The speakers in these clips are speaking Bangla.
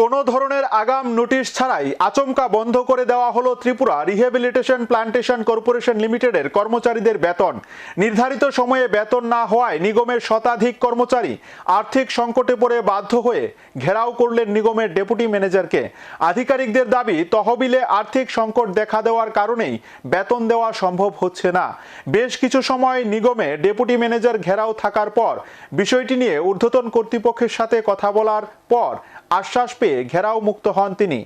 কোনো ধরনের আগাম নোটিশ ছাড়াই আচমকা বন্ধ করে দেওয়া হলো ত্রিপুরা রিহেবিলিটেশন প্ল্যান্টেশন কর্পোরেশন লিমিটেডের কর্মচারীদের বেতন। নির্ধারিত সময়ে বেতন না হওয়ায় নিগমের শতাধিক কর্মচারী আর্থিক সংকটে পড়ে বাধ্য হয়ে ঘেরাও করলেন নিগমের ডেপুটি ম্যানেজারকে। আধিকারিকদের দাবি, তহবিলে আর্থিক সংকট দেখা দেওয়ার কারণেই বেতন দেওয়া সম্ভব হচ্ছে না। বেশ কিছু সময় নিগমে ডেপুটি ম্যানেজার ঘেরাও থাকার পর বিষয়টি নিয়ে ঊর্ধ্বতন কর্তৃপক্ষের সাথে কথা বলার পর আশ্বাস পেয়ে ঘেরাও মুক্ত হন তিনি।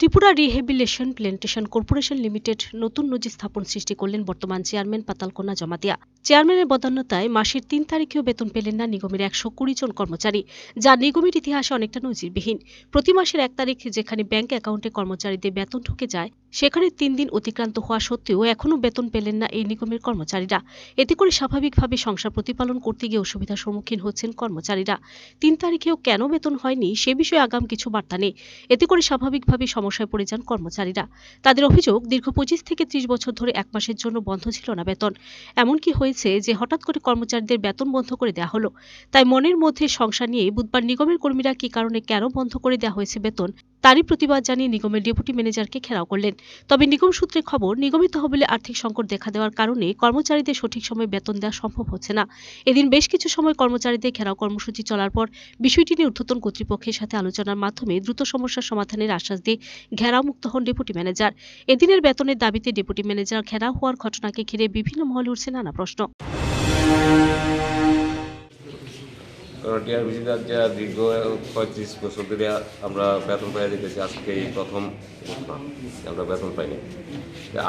Tripura rehabilitation plantation corporation limited নতুন নজির স্থাপন সৃষ্টি করলেন বর্তমান চেয়ারম্যান পাতালকোনা জমাতিয়া। চেয়ারম্যানের বদান্যতায় মাসের তিন তারিখেও বেতন পেলেন না নিগমের একশো কুড়ি জন কর্মচারী, যা নিগমের ইতিহাসে অনেকটা নজিরবিহীন। প্রতি মাসের এক তারিখ যেখানে ব্যাংক অ্যাকাউন্টে কর্মচারীদের বেতন ঢুকে যায়, সেখানে তিন দিন অতিক্রান্ত হওয়া সত্ত্বেও এখনও বেতন পেলেন না এই নিগমের কর্মচারীরা। এতে করে স্বাভাবিকভাবে সংসার প্রতিপালন করতে গিয়ে অসুবিধার সম্মুখীন হচ্ছেন কর্মচারীরা। তিন তারিখেও কেন বেতন হয়নি সে বিষয়ে আগাম কিছু বার্তা নেই। এতে করে স্বাভাবিকভাবে সমস্যায় পড়ে যান কর্মচারীরা। তাদের অভিযোগ, দীর্ঘ পঁচিশ থেকে ত্রিশ বছর ধরে এক মাসের জন্য বন্ধ ছিল না বেতন। এমনকি হয়েছে যে হঠাৎ করে কর্মচারীদের বেতন বন্ধ করে দেওয়া হলো। তাই মনের মধ্যে সংসার নিয়ে বুধবার নিগমের কর্মীরা কি কারণে কেন বন্ধ করে দেওয়া হয়েছে বেতন? তারই প্রতিবাদ জানিয়ে নিগমের ডেপুটি ম্যানেজারকে ঘেরাও করলেন। তবে নিগম সূত্রে খবর, নিগমিত তহবিলে আর্থিক সংকট দেখা দেওয়ার কারণে কর্মচারীদের সঠিক সময় বেতন দেওয়া সম্ভব হচ্ছে না। এদিন বেশ কিছু সময় কর্মচারীদের ঘেরাও কর্মসূচি চলার পর বিষয়টি নিয়ে ঊর্ধ্বতন কর্তৃপক্ষের সাথে আলোচনার মাধ্যমে দ্রুত সমস্যার সমাধানের আশ্বাস দিয়ে ঘেরাও মুক্ত হন ডেপুটি ম্যানেজার। এদিনের বেতনের দাবিতে ডেপুটি ম্যানেজার ঘেরাও হওয়ার ঘটনাকে ঘিরে বিভিন্ন মহলে উঠছে নানা প্রশ্ন। কারণ টিআরবিসিতে যে দীর্ঘ পঁয়ত্রিশ বছর ধরে আমরা বেতন পাই দেখেছি আজকে এই প্রথম আমরা বেতন পাইনি।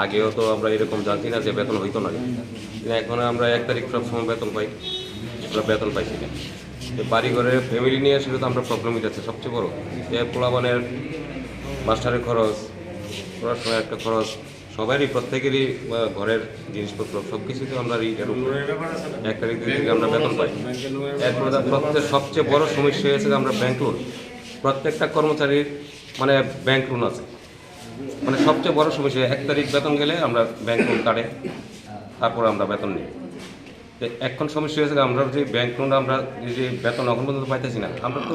আগেও তো আমরা এরকম জানছি না যে বেতন হইতো না। এখন আমরা এক তারিখ সব সময় বেতন পাই, আমরা বেতন পাইছি না। তো বাড়ি ঘরে ফ্যামিলি নিয়ে সেটা তো আমরা প্রবলেম যাচ্ছে সবচেয়ে বড়। যে পোলাবানের মাস্টারের খরচ, পড়াশোনার একটা খরচ সবারই প্রত্যেকেরই ঘরের জিনিসপত্র সব কিছুতে আমরা এক তারিখ থেকে আমরা বেতন পাই। এরপরে প্রত্যেক সবচেয়ে বড় সমস্যা হয়েছে আমরা ব্যাংক লোন প্রত্যেকটা কর্মচারীর মানে ব্যাংক লোন আছে। মানে সবচেয়ে বড় সমস্যা এক তারিখ বেতন গেলে আমরা ব্যাংক লোন কাটে, তারপর আমরা বেতন নিই। তো এখন সমস্যা হয়েছে আমরা যে ব্যাংক লোন আমরা যে বেতন এখন পর্যন্ত পাইতেছি না, আমরা তো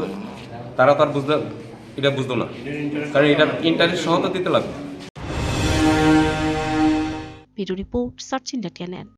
তারা তো আর বুঝতে এটা বুঝতো না। কারণ এটা ইন্টারেস্ট সহ তো দিতে লাগবে। Bureau report search India TNN